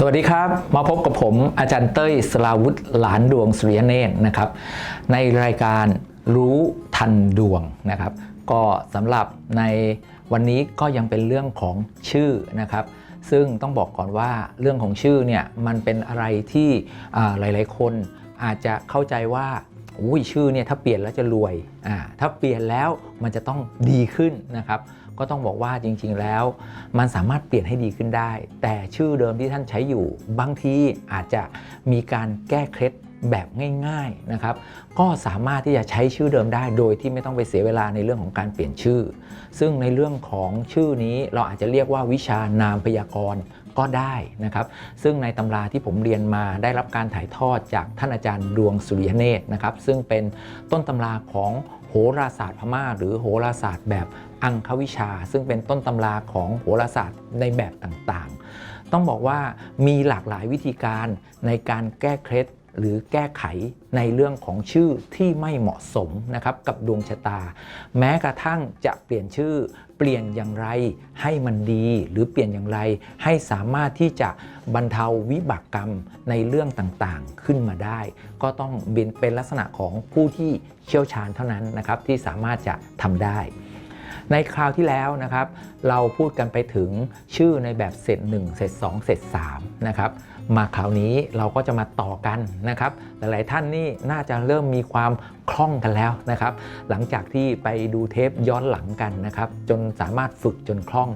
สวัสดีครับ มาพบกับผมอาจารย์เต้ยสลาวุธหลานดวงสุริยเนตรนะครับ ในรายการรู้ทันดวงนะครับ ก็สำหรับในวันนี้ก็ยังเป็นเรื่องของชื่อนะครับ ซึ่งต้องบอกก่อนว่าเรื่องของชื่อเนี่ยมันเป็นอะไรที่หลาย ๆ คนอาจจะเข้าใจว่าอุ้ยชื่อเนี่ยถ้าเปลี่ยนแล้วจะรวยอ่าถ้าเปลี่ยนแล้วมันจะต้องดีขึ้นนะครับ ก็ต้องบอกว่าจริงๆแล้ว มันสามารถเปลี่ยนให้ดีขึ้นได้ แต่ชื่อเดิมที่ท่านใช้อยู่ บางทีอาจจะมีการแก้เคล็ดแบบง่ายๆนะครับ ก็สามารถที่จะใช้ชื่อเดิมได้ โดยที่ไม่ต้องไปเสียเวลาในเรื่องของการเปลี่ยนชื่อ ซึ่งในเรื่องของชื่อนี้เราอาจจะเรียกว่าวิชานามพยากรณ์ ก็ได้นะครับ ซึ่งในตำราที่ผมเรียนมาได้รับการถ่ายทอดจากท่านอาจารย์ดวงสุริยเนตรนะครับ ซึ่งเป็นต้นตำราของโหราศาสตร์พม่า หรือโหราศาสตร์แบบอังควิชา ซึ่งเป็นต้นตำราของโหราศาสตร์ในแบบต่างๆ ต้องบอกว่ามีหลากหลายวิธีการในการแก้เคล็ด หรือแก้ไขในเรื่องของชื่อที่ไม่เหมาะสมนะครับกับดวงชะตา แม้กระทั่งจะเปลี่ยนชื่อ เปลี่ยนอย่างไรให้มันดี หรือเปลี่ยนอย่างไรให้สามารถที่จะบรรเทาวิบากกรรมในเรื่องต่างๆขึ้นมาได้ ก็ต้องเป็นเป็นลักษณะของผู้ที่เชี่ยวชาญเท่านั้นนะครับที่สามารถจะทำได้ ในคราวที่แล้วนะครับ เราพูดกันไปถึงชื่อในแบบเสร็จ1เสร็จ2เสร็จ3นะครับมาคราวนี้เราก็จะมาต่อกันนะครับ หลายๆท่านนี่น่าจะเริ่มมีความคล่องกันแล้วนะครับ หลังจากที่ไปดูเทปย้อนหลังกันนะครับ จนสามารถฝึกจนคล่อง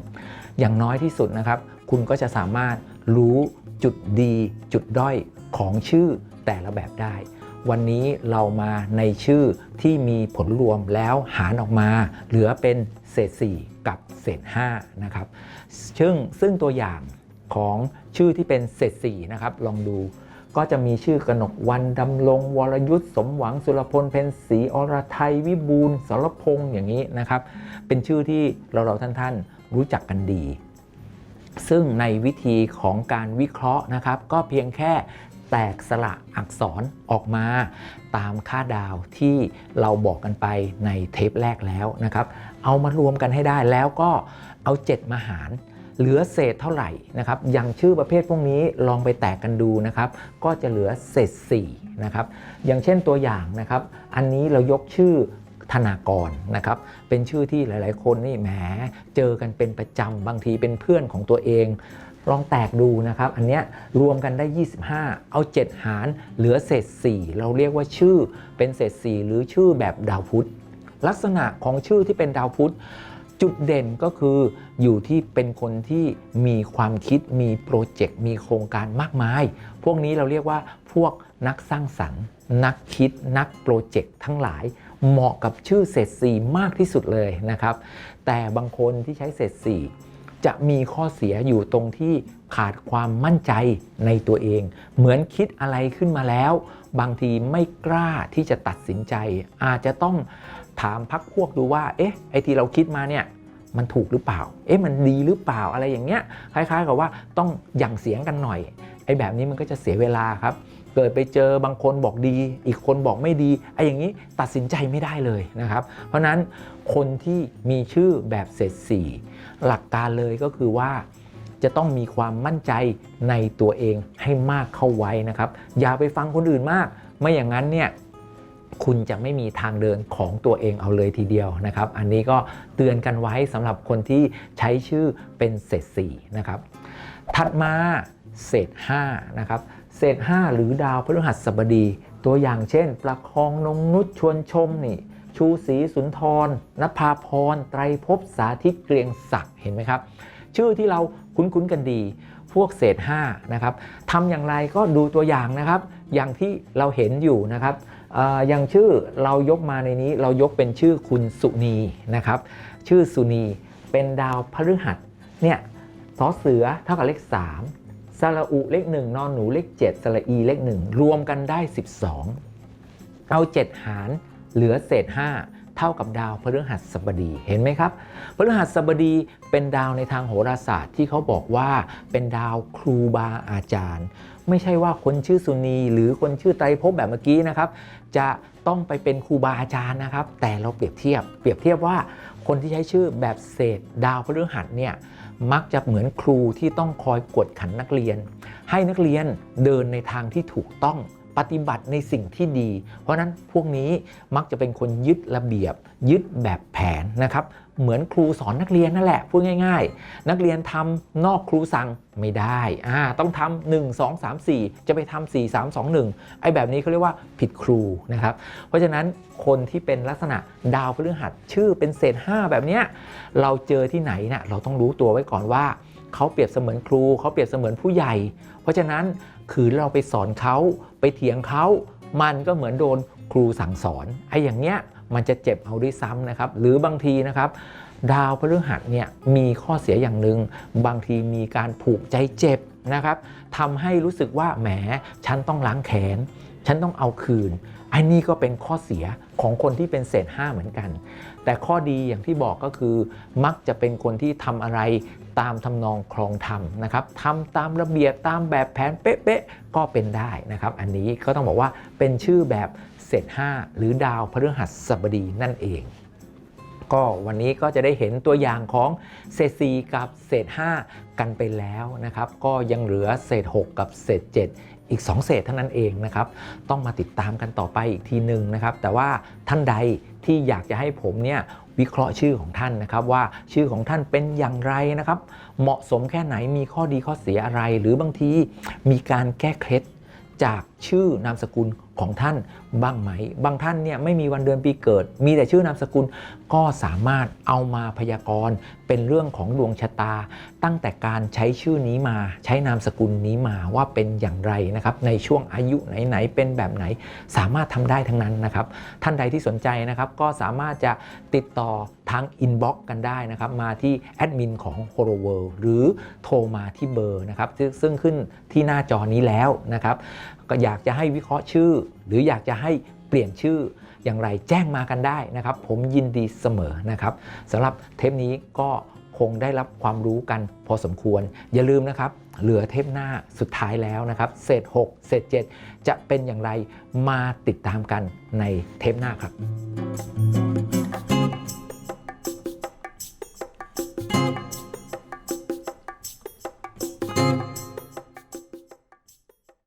อย่างน้อยที่สุดนะครับ คุณก็จะสามารถรู้จุดดีจุดด้อยของชื่อแต่ละแบบได้ วันนี้เรามาในชื่อที่มีผลรวมแล้วหารออกมา เหลือเป็นเศษ 4 กับเศษ5นะครับซึ่งซึ่งตัวอย่างของชื่อที่เป็นเศษ4นะครับลองดูก็จะมีชื่อกนกวันดำรงวรยุทธสมหวังสุรพลเพนศรีอรไทยวิบูลสรพงษ์อย่างนี้นะครับ เป็นชื่อที่เราเราท่านๆ รู้จักกันดี ซึ่งในวิธีของการวิเคราะห์นะครับ ก็เพียงแค่ แตกสละอักษรออกมาตามค่าดาวที่เราบอกกันไปในเทปแรกแล้วนะครับ เอามารวมกันให้ได้แล้วก็เอา 7 มาหาร เหลือเศษเท่าไหร่นะครับ อย่างชื่อประเภทพวกนี้ลองไปแตกกันดูนะครับ ก็จะเหลือเศษ4นะครับ อย่างเช่นตัวอย่างนะครับ อันนี้เรายกชื่อธนากรนะครับ เป็นชื่อที่หลาย ๆ คนนี่แหมเจอกันเป็นประจำบางทีเป็นเพื่อนของตัวเอง ลองแตกดูนะครับ อันเนี้ยรวมกันได้ 25 เอา 7 หารเหลือเศษ 4 เราเรียกว่าชื่อเป็นเศษ 4 หรือชื่อแบบดาวพุธลักษณะของชื่อที่เป็นดาวพุธจุดเด่นก็คืออยู่ที่เป็นคนที่มีความคิดมีโปรเจกต์มีโครงการมากมาย พวกนี้เราเรียกว่าพวกนักสร้างสรรค์ นักคิดนักโปรเจกต์ทั้งหลาย เหมาะกับชื่อเศษสีมากที่สุดเลยนะครับ แต่บางคนที่ใช้เศษสี่ จะมีข้อเสียอยู่ตรงที่ขาดความมั่นใจในตัวเอง เหมือนคิดอะไรขึ้นมาแล้ว บางทีไม่กล้าที่จะตัดสินใจ อาจจะต้องถามพักพวกดูว่า เอ๊ะ ไอที่เราคิดมาเนี่ยมันถูกหรือเปล่า เอ๊ะ มันดีหรือเปล่า อะไรอย่างเงี้ย คล้ายๆ กับว่าต้องหยั่งเสียงกันหน่อย ไอ้แบบนี้มันก็จะเสียเวลาครับ เกิดไปเจอบางคนบอกดี อีกคนบอกไม่ดี ไอ้อย่างนี้ตัดสินใจไม่ได้เลยนะครับ เพราะนั้นคนที่มีชื่อแบบเศษสี่ หลักการเลยก็คือว่าจะต้องมีความมั่นใจในตัวเองให้มากเข้าไว้นะครับ อย่าไปฟังคนอื่นมาก ไม่อย่างนั้นเนี่ยคุณจะไม่มีทางเดินของตัวเองเอาเลยทีเดียวนะครับ อันนี้ก็เตือนกันไว้สำหรับคนที่ใช้ชื่อเป็นเศษสี่นะครับ ถัดมาเศษ5นะครับ เศษ 5 หรือดาวพฤหัสบดี ตัวอย่างเช่น ประคองนงนุชชวนชมนี่ ชูศรีสุนทรนภาพร ไตรภพสาธิตเกรียงศักดิ์เห็นไหมครับ ชื่อที่เราคุ้นๆกันดี พวกเศษ5นะครับทำอย่างไรก็ดูตัวอย่างนะครับ อย่างที่เราเห็นอยู่นะครับเอ่ออย่างชื่อเรายกมาในนี้เรายกเป็นชื่อคุณสุนีนะครับ ชื่อสุนีเป็นดาวพฤหัสเนี่ยสอเสือเท่ากับเลข 3สระอุเลข 1 นอนหนูเลข 7สระอีเลข 1 รวมกันได้ 12 เอา 7 หาร เหลือเศษ 5 เท่ากับดาวพฤหัสบดีเห็นไหมครับ พฤหัสบดีเป็นดาวในทางโหราศาสตร์ที่เขาบอกว่าเป็นดาวครูบาอาจารย์ ไม่ใช่ว่าคนชื่อสุนี หรือคนชื่อไตรภพแบบเมื่อกี้นะครับ จะต้องไปเป็นครูบาอาจารย์นะครับ แต่เราเปรียบเทียบ เปรียบเทียบว่าคนที่ใช้ชื่อแบบเศษดาวพฤหัสเนี่ยมักจะเหมือนครูที่ต้องคอยกดขันนักเรียน ให้นักเรียนเดินในทางที่ถูกต้อง ปฏิบัติในสิ่งที่ดี เพราะนั้นพวกนี้มักจะเป็นคนยึดระเบียบ ยึดแบบแผนนะครับ เหมือนครูสอนนักเรียนนั่นแหละพูดง่าย ๆ นักเรียนทำนอกครูสั่งไม่ได้อ่าต้องทำหนึ่งสองสามสี่จะไปทำสี่สามสองหนึ่งไอ้แบบนี้เขาเรียกว่าผิดครูนะครับ เพราะฉะนั้นคนที่เป็นลักษณะดาวพฤหัสชื่อเป็นเศษ 5 แบบเนี้ยเราเจอที่ไหนเนะ่ยเราต้องรู้ตัวไว้ก่อนว่าเขาเปรียบเสมือนครูเขาเปรียบเสมือนผู้ใหญ่ เพราะฉะนั้น คือเราไปสอนเขาไปเถียงเขา มันก็เหมือนโดนครูสั่งสอนไอ้อย่างเนี้ยมันจะเจ็บเอาด้วยซ้ำนะครับ หรือบางทีนะครับ ดาวพฤหัสเนี่ยมีข้อเสียอย่างหนึ่งบางทีมีการผูกใจเจ็บนะครับทำให้รู้สึกว่าแหมฉันต้องล้างแขน ฉันต้องเอาคืน อันนี้ก็เป็นข้อเสียของคนที่เป็นเศษห้าเหมือนกัน แต่ข้อดีอย่างที่บอกก็คือ มักจะเป็นคนที่ทำอะไรตามทำนองครองธรรมนะครับทำตามระเบียบตามแบบแผนเป๊ะๆก็เป็นได้นะครับ อันนี้ก็ต้องบอกว่าเป็นชื่อแบบเศษห้าหรือดาวพฤหัสบดีนั่นเอง ก็วันนี้ก็จะได้เห็นตัวอย่างของเศษ 4 กับเศษ 5 กันไปแล้วนะครับ ก็ยังเหลือเศษ 6 กับเศษ 7 อีก 2 เศษเท่านั้นเองนะครับ ต้องมาติดตามกันต่อไปอีกทีหนึ่งนะครับ แต่ว่าท่านใดที่อยากจะให้ผมเนี่ยวิเคราะห์ชื่อของท่านนะครับว่าชื่อของท่านเป็นอย่างไรนะครับ เหมาะสมแค่ไหนมีข้อดีข้อเสียอะไร หรือบางทีมีการแก้เคล็ดจาก ชื่อนามสกุลของท่านบ้างไหม บางท่านเนี่ยไม่มีวันเดือนปีเกิด มีแต่ชื่อนามสกุลก็สามารถเอามาพยากรณ์เป็นเรื่องของดวงชะตา ตั้งแต่การใช้ชื่อนี้มาใช้นามสกุลนี้มาว่าเป็นอย่างไรนะครับในช่วงอายุไหนๆเป็นแบบไหน สามารถทำได้ทั้งนั้นนะครับ ท่านใดที่สนใจนะครับก็สามารถจะติดต่อทางอินบ็อกซ์กันได้นะครับ มาที่แอดมินของ h o l o w o r l d หรือโทรมาที่เบอร์นะครับซึ่งขึ้นที่หน้าจอนี้แล้วนะครับ ก็อยากจะให้วิเคราะห์ชื่อ หรืออยากจะให้เปลี่ยนชื่ออย่างไรแจ้งมากันได้นะครับ ผมยินดีเสมอนะครับสำหรับเทปนี้ก็คงได้รับความรู้กันพอสมควร อย่าลืมนะครับ เหลือเทปหน้าสุดท้ายแล้วนะครับเศษ6เศษ7 จะเป็นอย่างไรมาติดตามกันในเทปหน้าครับ